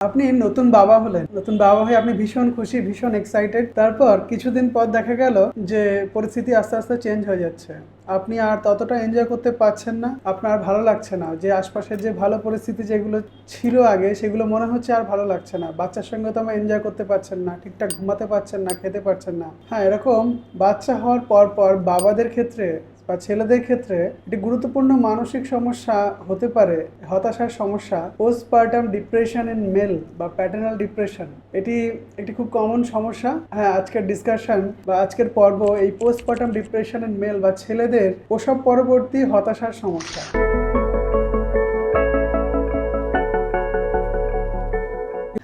আপনি নতুন বাবা হলেন, নতুন বাবা হয়ে আপনি ভীষণ খুশি, ভীষণ এক্সাইটেড তারপর কিছুদিন পর দেখা গেল যে পরিস্থিতি আস্তে আস্তে চেঞ্জ হয়ে যাচ্ছে। আপনি আর ততটা এনজয় করতে পারছেন না, আপনার ভালো লাগছে না। যে আশপাশের যে ভালো পরিস্থিতি যেগুলো ছিল আগে, সেগুলো মনে হচ্ছে আর ভালো লাগছে না। বাচ্চার সঙ্গে তো এনজয় করতে পারছেন না, ঠিকঠাক ঘুমাতে পারছেন না, খেতে পারছেন না। হ্যাঁ এরকম বাচ্চা হওয়ার পর পর বাবাদের ক্ষেত্রে বা ছেলেদের ক্ষেত্রে এটি গুরুত্বপূর্ণ মানসিক সমস্যা হতে পারে, হতাশার সমস্যা পোস্টপার্টাম ডিপ্রেশন ইন মেল বা প্যাটার্নাল ডিপ্রেশন এটি একটি খুব কমন সমস্যা। হ্যাঁ আজকের ডিসকাশন বা আজকের পর্ব এই পোস্টপার্টাম ডিপ্রেশন ইন মেল বা ছেলেদের ওসব পরবর্তী হতাশার সমস্যা।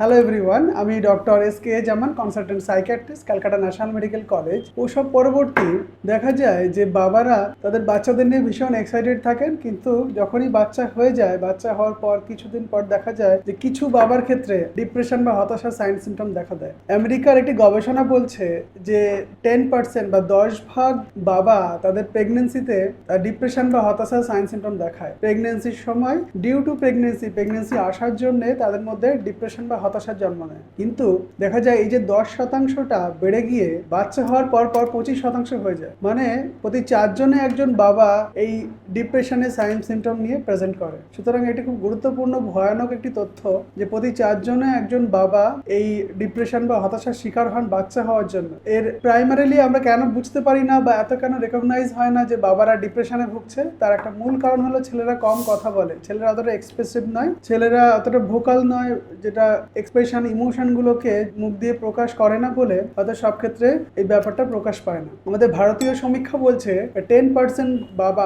হ্যালো এভরিওয়ান আমি doctor S K Zaman consultant psychiatrist Calcutta national medical college ওসব পরবর্তী দেখা যায় যে বাবারা তাদের বাচ্চাদের নিয়ে ভীষণ এক্সাইটেড থাকেন, কিন্তু যখনই বাচ্চা হয়ে যায়, বাচ্চা হওয়ার পর কিছুদিন পর দেখা যায় যে কিছু বাবার ক্ষেত্রে ডিপ্রেশন বা হতাশার সাইন সিমটম দেখা দেয়। আমেরিকার একটি গবেষণা বলছে যে টেন পার্সেন্ট বা দশ ভাগ বাবা তাদের প্রেগনেন্সিতে ডিপ্রেশন বা হতাশার সাইন সিমটম দেখায়। প্রেগনেন্সির সময় ডিউ টু প্রেগনেন্সি প্রেগনেন্সি আসার জন্য তাদের মধ্যে ডিপ্রেশন বা হতাশার জন্ম নেয়। কিন্তু দেখা যায় এই যে দশ শতাংশটা বেড়ে গিয়ে বাচ্চা হওয়ার পর পর পঁচিশ শতাংশ হয়ে যায়। মানে প্রতি চারজনে একজন বাবা এই ডিপ্রেশনের সাইন সিমটম নিয়ে প্রেজেন্ট করে। সুতরাং এটি খুব গুরুত্বপূর্ণ, ভয়ানক একটি তথ্য যে প্রতি চারজনে একজন বাবা এই ডিপ্রেশন বা হতাশার শিকার হন বাচ্চা হওয়ার জন্য। এর প্রাইমারিলি আমরা কেন বুঝতে পারি না বা এত কেন রেকগনাইজ হয় না যে বাবারা ডিপ্রেশনে ভুগছে? তার একটা মূল কারণ হলো ছেলেরা কম কথা বলে। ছেলেরা অতটা এক্সপ্রেসিভ নয়। ছেলেরা অতটা ভোকাল নয়, যেটা এক্সপ্রেশন ইমোশনগুলোকে মুখ দিয়ে প্রকাশ করে না বলে হয়তো সব ক্ষেত্রে এই ব্যাপারটা প্রকাশ পায় না। আমাদের ভারতীয় সমীক্ষা বলছে টেন পার্সেন্ট বাবা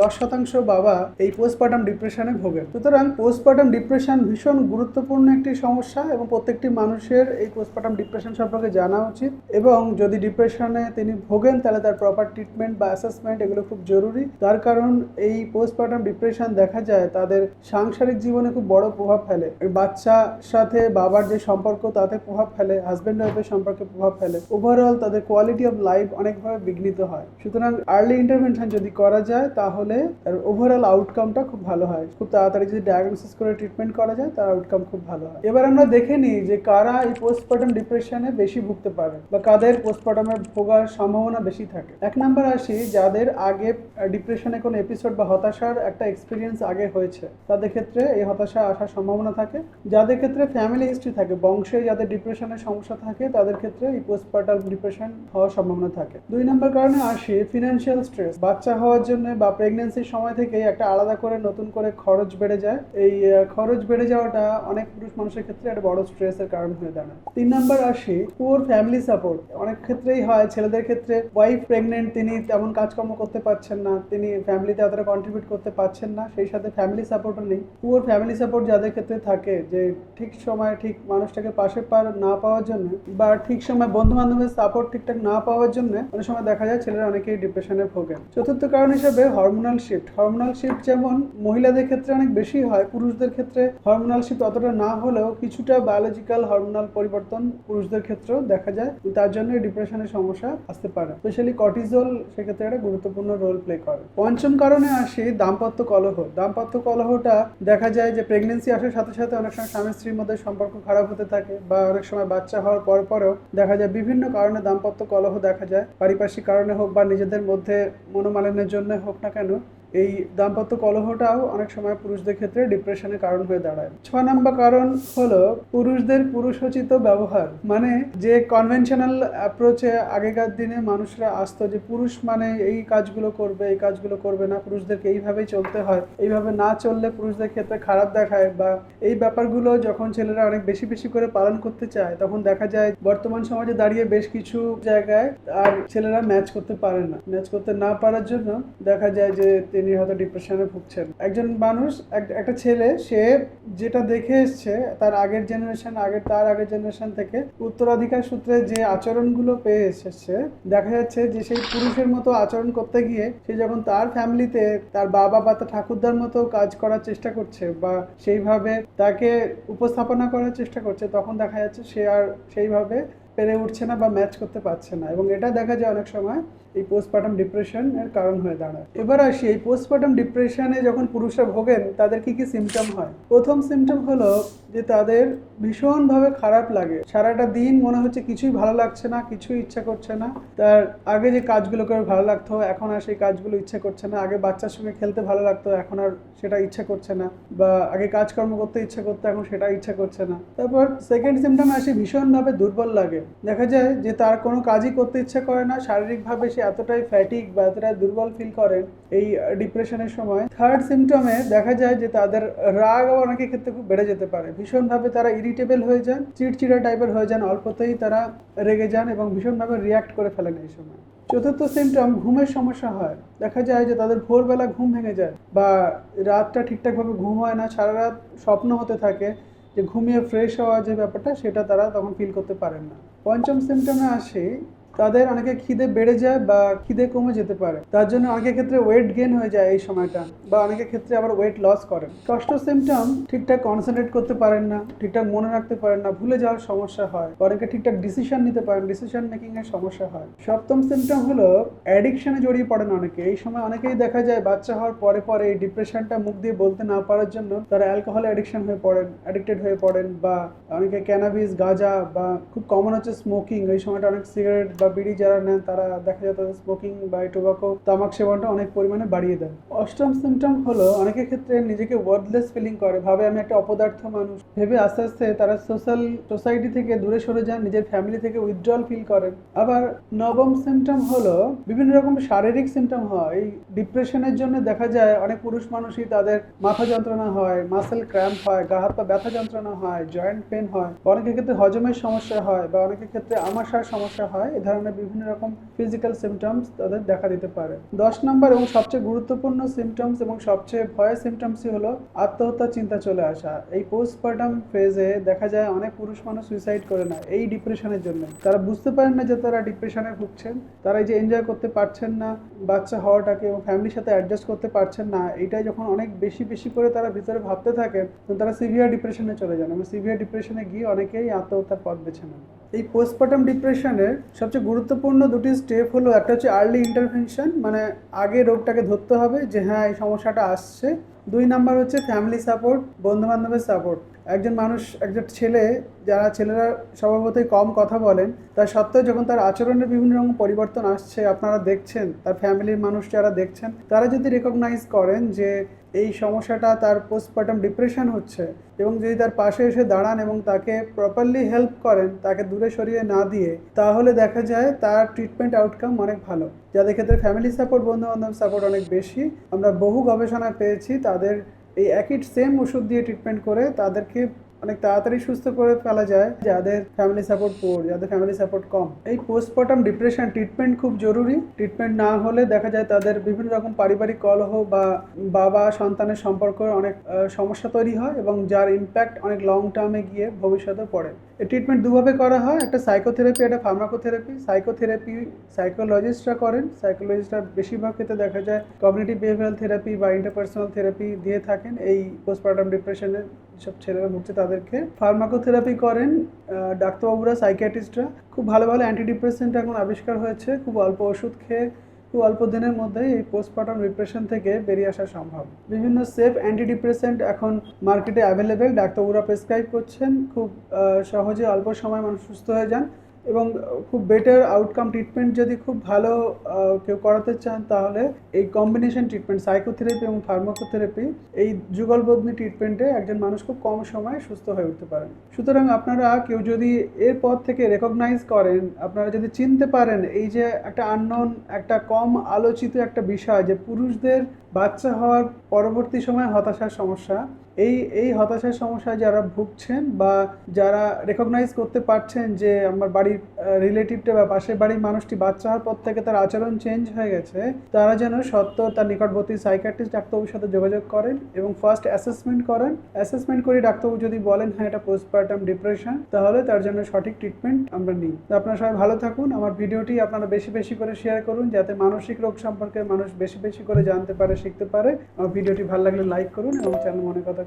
দশ শতাংশ বাবা এই পোস্টপার্টাম ডিপ্রেশনে ভোগে। সুতরাং পোস্টপার্টাম ডিপ্রেশন ভীষণ গুরুত্বপূর্ণ একটি সমস্যা এবং প্রত্যেকটি মানুষের এই পোস্টপার্টাম ডিপ্রেশন সম্পর্কে জানা উচিত এবং যদি ডিপ্রেশনে তিনি ভোগেন, তাহলে তার প্রপার ট্রিটমেন্ট বা অ্যাসেসমেন্ট এগুলো খুব জরুরি। তার কারণ এই পোস্টপার্টাম ডিপ্রেশন দেখা যায়, তাদের সাংসারিক জীবনে খুব বড় প্রভাব ফেলে। বাচ্চার সাথে বাবার যে সম্পর্ক, তাতে প্রভাব ফেলে হাজব্যান্ড ওয়াইফের সম্পর্কে প্রভাব ফেলে। ওভারঅল তাদের কোয়ালিটি অফ লাইফ অনেকভাবে বিঘ্নিত হয়। সুতরাং আর্লি ইন্টারভেনশন যদি করা যায়, তাহলে তার ওভারঅল আউটকামটা খুব ভালো হয়। খুব তাড়াতাড়ি যদি ডায়াগনোসিস করে ট্রিটমেন্ট করা যায়, তার আউটকাম খুব ভালো হয়। এবার আমরা দেখে নিই যে কারা এই পোস্টপার্টাম ডিপ্রেশনে বেশি ভুগতে পারে বা কাদের পোস্টপার্টামে ভোগার সম্ভাবনা বেশি থাকে। এক নাম্বার আসি, যাদের আগে ডিপ্রেশনে কোনো এপিসোড বা হতাশার একটা এক্সপিরিয়েন্স আগে হয়েছে। তাদের ক্ষেত্রে এই হতাশা আসার সম্ভাবনা থাকে। যাদের ক্ষেত্রে ফ্যামিলি হিস্ট্রি থাকে। বংশে যাদের ডিপ্রেশনের সমস্যা থাকে, তাদের ক্ষেত্রে এই পোস্টপার্টাল ডিপ্রেশন হওয়ার সম্ভাবনা থাকে। দুই নম্বর কারণে আসি ফিনান্সিয়াল স্ট্রেস বাচ্চা হওয়ার জন্য বা প্রেগনেন্সির সময় থেকেই একটা আলাদা করে, নতুন করে খরচ বেড়ে যায়। এই খরচ বেড়ে যাওয়াটা অনেক পুরুষ মানুষের ক্ষেত্রে একটা বড় স্ট্রেসের কারণ হয়ে দাঁড়ায়। তিন নম্বর আসি পুয়ার ফ্যামিলি সাপোর্ট অনেক ক্ষেত্রেই হয়, ছেলেদের ক্ষেত্রে ওয়াইফ প্রেগনেন্ট তিনি তেমন কাজকর্ম করতে পারছেন না, তিনি ফ্যামিলিতে এতটা কন্ট্রিবিউট করতে পারছেন না, সেই সাথে ফ্যামিলি সাপোর্টও নেই। পুয়ার ফ্যামিলি সাপোর্ট যাদের ক্ষেত্রে থাকে, যে ঠিক সময় ঠিক মানুষটাকে পাশে পা না পাওয়ার জন্য বা ঠিক সময় বন্ধু বান্ধবের সাপোর্ট ঠিকঠাক না পাওয়ার জন্য অনেক সময় দেখা যায় ছেলেরা অনেকেই ডিপ্রেশনে ভোগেন চতুর্থ কারণ হিসেবে হরমোনাল শিফট হরমোনাল শিফট যেমন মহিলাদের ক্ষেত্রে অনেক বেশি হয়, পুরুষদের ক্ষেত্রে হরমোনাল শিফট অতটা না হলেও কিছুটা বায়োলজিক্যাল হরমোনাল পরিবর্তন পুরুষদের ক্ষেত্রেও দেখা যায়। তার জন্য ডিপ্রেশনের সমস্যা আসতে পারে। স্পেশালি কর্টিজল সেক্ষেত্রে একটা গুরুত্বপূর্ণ রোল প্লে করে। পঞ্চম কারণে আসি দাম্পত্য কলহ। দাম্পত্য কলহটা দেখা যায় যে প্রেগনেন্সি আসার সাথে সাথে অনেক সময় স্বামী স্ত্রীর মধ্যে সম্পর্ক খারাপ হতে থাকে বা অনেক সময় বাচ্চা হওয়ার পর পরেও দেখা যায় বিভিন্ন কারণে দাম্পত্য কলহ দেখা যায়। পারিপার্শ্বিক কারণে হোক বা নিজেদের মধ্যে মনোমালিনের জন্য হোক না কেন এই দাম্পত্য কলহটাও অনেক সময় পুরুষদের ক্ষেত্রে ডিপ্রেশনের কারণ হয়ে দাঁড়ায়। ছ নম্বর কারণ হলো পুরুষদের পুরুষোচিত ব্যবহার। মানে যে কনভেনশনাল অ্যাপ্রোচে আগেকার দিনে মানুষরা আসতো যে পুরুষ মানে এই কাজগুলো করবে, এই কাজগুলো করবে না, পুরুষদেরকে এইভাবেই চলতে হয়। এইভাবে না চললে পুরুষদের ক্ষেত্রে খারাপ দেখায় বা এই ব্যাপারগুলো যখন ছেলেরা অনেক বেশি বেশি করে পালন করতে চায়, তখন দেখা যায় বর্তমান সমাজে দাঁড়িয়ে বেশ কিছু জায়গায় আর ছেলেরা ম্যাচ করতে পারে না। ম্যাচ করতে না পারার জন্য দেখা যায় যে তিনি হয়তো ডিপ্রেশনে ভুগছেন। একজন মানুষ, এক- একটা ছেলে, সে যেটা দেখে এসছে, তার আগের জেনারেশন আগের, তার আগের জেনারেশন থেকে উত্তরাধিকার সূত্রে যে আচরণগুলো পেয়ে এসেছে, দেখা যাচ্ছে যে সেই পুরুষের মতো আচরণ করতে গিয়ে সে যখন তার ফ্যামিলিতে তার বাবা বা তার ঠাকুরদার মতো কাজ করার চেষ্টা করছে বা সেইভাবে তাকে উপস্থাপনা করার চেষ্টা করছে, তখন দেখা যাচ্ছে সে আর সেইভাবে পেরে উঠছে না বা ম্যাচ করতে পারছে না। এবং এটা দেখা যায় অনেক সময় এই পোস্টপার্টাম ডিপ্রেশন এর কারণ হয়ে দাঁড়ায়। এবার আসি, এই পোস্টপার্টাম ডিপ্রেশনে যখন পুরুষরা ভোগেন, তাদের কি কি সিমটম হয়? প্রথম সিমটম হলো যে তাদের ভীষণভাবে খারাপ লাগে। সারাটা দিন মনে হচ্ছে কিছুই ভালো লাগছে না, কিছুই ইচ্ছা করছে না। তার আগে যে কাজগুলো করে ভালো লাগতো, এখন আর সেই কাজগুলো ইচ্ছা করছে না। আগে বাচ্চার সঙ্গে খেলতে ভালো লাগতো, এখন আর সেটা ইচ্ছা করছে না। বা আগে কাজকর্ম করতে ইচ্ছা করতো, এখন সেটা ইচ্ছা করছে না। তারপর সেকেন্ড সিমটম আসে, ভীষণভাবে দুর্বল লাগে। দেখা যায় যে তার কোনো কাজই করতে ইচ্ছা করে না, শারীরিকভাবে সে এতটাই ফ্যাটিক বা এতটাই দুর্বল ফিল করেন এই ডিপ্রেশনের সময় থার্ড সিমটমে দেখা যায় যে তাদের রাগ অনেকের ক্ষেত্রে খুব বেড়ে যেতে পারে। ভীষণভাবে তারা ইরিটেবল হয়ে যান, চিড়চিড়া টাইপের হয়ে যান, অল্পতেই তারা রেগে যান এবং ভীষণভাবে রিয়াক্ট করে ফেলেন এই সময়। চতুর্থ সিমটম ঘুমের সমস্যা হয়। দেখা যায় যে তাদের ভোরবেলা ঘুম ভেঙে যায় বা রাতটা ঠিকঠাকভাবে ঘুম হয় না, সারা রাত স্বপ্ন হতে থাকে যে ঘুমিয়ে ফ্রেশ হওয়া যে ব্যাপারটা, সেটা তারা তখন ফিল করতে পারেন না। পঞ্চম সিমটমে আসে তাদের অনেকে খিদে বেড়ে যায় বা খিদে কমে যেতে পারে। তার জন্য অনেকের ক্ষেত্রে ওয়েট গেন হয়ে যায় এই সময়টা বা অনেকের ক্ষেত্রে আবার ওয়েট লস করেন। ষষ্ঠ সিমটম ঠিকঠাক কনসেন্ট্রেট করতে পারেন না, ঠিকঠাক মনে রাখতে পারেন না, ভুলে যাওয়ার সমস্যা হয়। অনেকে ঠিকঠাক ডিসিশন নিতে পারেন ডিসিশন মেকিং এর সমস্যা হয়। সপ্তম সিমটম হলো অ্যাডিকশনে জড়িয়ে পড়েন অনেকে। এই সময় অনেকেই দেখা যায় বাচ্চা হওয়ার পরে পরে এই ডিপ্রেশনটা মুখ দিয়ে বলতে না পারার জন্য তারা অ্যালকোহল অ্যাডিকশন হয়ে পড়েন অ্যাডিক্টেড হয়ে পড়েন বা অনেকে ক্যানাবিস গাঁজা বা খুব কমন হচ্ছে স্মোকিং এই সময়টা অনেক সিগারেট বা বিড়ি যারা নেন, তারা দেখা যায় তাদের স্মোকিং বা টোবাকো তামাক সেবনটা অনেক পরিমাণে বাড়িয়ে দেন অষ্টম সিমটম হলো অনেকের ক্ষেত্রে নিজেকে ওয়ার্ডলেস ফিলিং করে, ভাবে আমি একটা অপদার্থ মানুষ। ভেবে আস্তে আস্তে তারা সোশ্যাল সোসাইটি থেকে দূরে সরে যান নিজের ফ্যামিলি থেকে উইথড্রল ফিল করেন। আবার নবম সিমটম হলো বিভিন্ন রকম শারীরিক সিমটম হয়। এই ডিপ্রেশনের জন্য দেখা যায় অনেক পুরুষ মানুষই তাদের মাথা যন্ত্রণা হয় মাসেল ক্র্যাম্প হয়, গা হাত পা ব্যথা যন্ত্রণা হয় জয়েন্ট পেন হয়। অনেকের ক্ষেত্রে হজমের সমস্যা হয় বা অনেকের ক্ষেত্রে আমাশার সমস্যা হয়, এ ধরনের বিভিন্ন রকম ফিজিক্যাল সিমটমস তাদের দেখা দিতে পারে। দশ নম্বর এবং সবচেয়ে গুরুত্বপূর্ণ সিমটমস এবং সবচেয়ে ভয়ের সিমটমসই হলো আত্মহত্যার চিন্তা চলে আসা। এই পোস্টপার্টাম ফেজে দেখা যায় অনেক পুরুষ মানুষ সুইসাইড করে না, এই ডিপ্রেশনের জন্য। তারা বুঝতে পারেন না যে তারা ডিপ্রেশনে ভুগছেন, তারা এই যে এনজয় করতে পারছেন না, বাচ্চা হওয়াটাকে এবং ফ্যামিলির সাথে অ্যাডজাস্ট করতে পারছেন না, এইটাই যখন অনেক বেশি বেশি করে তারা ভিতরে ভাবতে থাকেন, তখন তারা সিভিয়ার ডিপ্রেশনে চলে যান। এবং সিভিয়ার ডিপ্রেশনে গিয়ে অনেকেই আত্মহত্যার পথ বেছে নেন। এই পোস্টপার্টাম ডিপ্রেশনের সবচেয়ে গুরুত্বপূর্ণ দুটি স্টেপ হলো, একটা হচ্ছে আর্লি ইন্টারভেনশন মানে আগে রোগটাকে ধরতে হবে যে হ্যাঁ এই সমস্যাটা আসছে। দুই নাম্বার হচ্ছে ফ্যামিলি সাপোর্ট বন্ধু বান্ধবের সাপোর্ট একজন মানুষ, একজন ছেলে, যারা ছেলেরা স্বভাবতই কম কথা বলেন তার সত্ত্বেও যখন তার আচরণের বিভিন্ন রকম পরিবর্তন আসছে, আপনারা দেখছেন, তার ফ্যামিলির মানুষ যারা দেখছেন, তারা যদি রেকগনাইজ করেন যে এই সমস্যাটা তার পোস্টপার্টাম ডিপ্রেশন হচ্ছে এবং যদি তার পাশে এসে দাঁড়ান এবং তাকে প্রপারলি হেল্প করেন, তাকে দূরে সরিয়ে না দিয়ে, তাহলে দেখা যায় তার ট্রিটমেন্ট আউটকাম অনেক ভালো। যাদের ক্ষেত্রে ফ্যামিলি সাপোর্ট বন্ধু বান্ধব সাপোর্ট অনেক বেশি। আমরা বহু গবেষণা পেয়েছি, তাদের এই একই সেম ওষুধ দিয়ে ট্রিটমেন্ট করে তাদেরকে অনেক তাড়াতাড়ি সুস্থ করে ফেলা যায় যাদের ফ্যামিলি সাপোর্ট পোর যাদের ফ্যামিলি সাপোর্ট কম। এই পোস্টমর্টম ডিপ্রেশন ট্রিটমেন্ট খুব জরুরি। ট্রিটমেন্ট না হলে দেখা যায় তাদের বিভিন্ন রকম পারিবারিক কলহ বা বাবা, সন্তানের সম্পর্ক অনেক সমস্যা তৈরি হয় এবং যার ইম্প্যাক্ট অনেক লং টার্মে গিয়ে ভবিষ্যতে পড়ে। এই ট্রিটমেন্ট দুভাবে করা হয়। একটা সাইকোথেরাপি একটা ফার্মাকোথেরাপি সাইকোথেরাপি সাইকোলজিস্টরা করেন। সাইকোলজিস্টরা বেশিরভাগ ক্ষেত্রে দেখা যায় কগনিটিভ বিহেভিয়ারাল থেরাপি বা ইন্টারপার্সোনাল থেরাপি দিয়ে থাকেন। এই পোস্টপার্টাম ডিপ্রেশনের সব ছেলেরা ভুগছে তাদেরকে ফার্মাকোথেরাপি করেন ডাক্তারবাবুরা সাইকিয়াট্রিস্টরা খুব ভালো ভালো অ্যান্টিডিপ্রেসেন্ট এখন আবিষ্কার হয়েছে, খুব অল্প ওষুধ খেয়ে, খুব অল্প দিনের মধ্যেই এই পোস্টপার্টম ডিপ্রেশন থেকে বেরিয়ে আসা সম্ভব। বিভিন্ন সেফ অ্যান্টিডিপ্রেসেন্ট এখন মার্কেটে অ্যাভেলেবেল ডাক্তারবাবুরা প্রেসক্রাইব করছেন। খুব সহজে অল্প সময় মানুষ সুস্থ হয়ে যান। এবং খুব বেটার আউটকাম ট্রিটমেন্ট যদি খুব ভালো কেউ করাতে চান, তাহলে এই কম্বিনেশন ট্রিটমেন্ট সাইকোথেরাপি এবং ফার্মাকোথেরাপি এই যুগলবদনী ট্রিটমেন্টে একজন মানুষ খুব কম সময়ে সুস্থ হয়ে উঠতে পারেন। সুতরাং আপনারা কেউ যদি এর পর থেকে রেকগনাইজ করেন, আপনারা যদি চিনতে পারেন এই যে একটা আননোন একটা কম আলোচিত একটা বিষয় যে পুরুষদের বাচ্চা হওয়ার পরবর্তী সময় হতাশার সমস্যা এই এই হতাশার সমস্যায় যারা ভুগছেন বা যারা রেকগনাইজ করতে পারছেন যে আমার বাড়ির রিলেটিভটা বা পাশের বাড়ির মানুষটি বাচ্চা হওয়ার পর থেকে তার আচরণ চেঞ্জ হয়ে গেছে, তারা যেন সত্য তার নিকটবর্তী সাইকাট্রিস্ট ডাক্তারবাবুর সাথে যোগাযোগ করেন এবং ফার্স্ট অ্যাসেসমেন্ট করেন। অ্যাসেসমেন্ট করে ডাক্তারবাবু যদি বলেন হ্যাঁ এটা পোস্টপার্টাম ডিপ্রেশন তাহলে তার জন্য সঠিক ট্রিটমেন্ট আমরা নিই। তো আপনারা সবাই ভালো থাকুন। আমার ভিডিওটি আপনারা বেশি বেশি করে শেয়ার করুন, যাতে মানসিক রোগ সম্পর্কে মানুষ বেশি বেশি করে জানতে পারে, শিখতে পারে। আমার ভিডিওটি ভালো লাগলে লাইক করুন এবং চ্যানেল মনে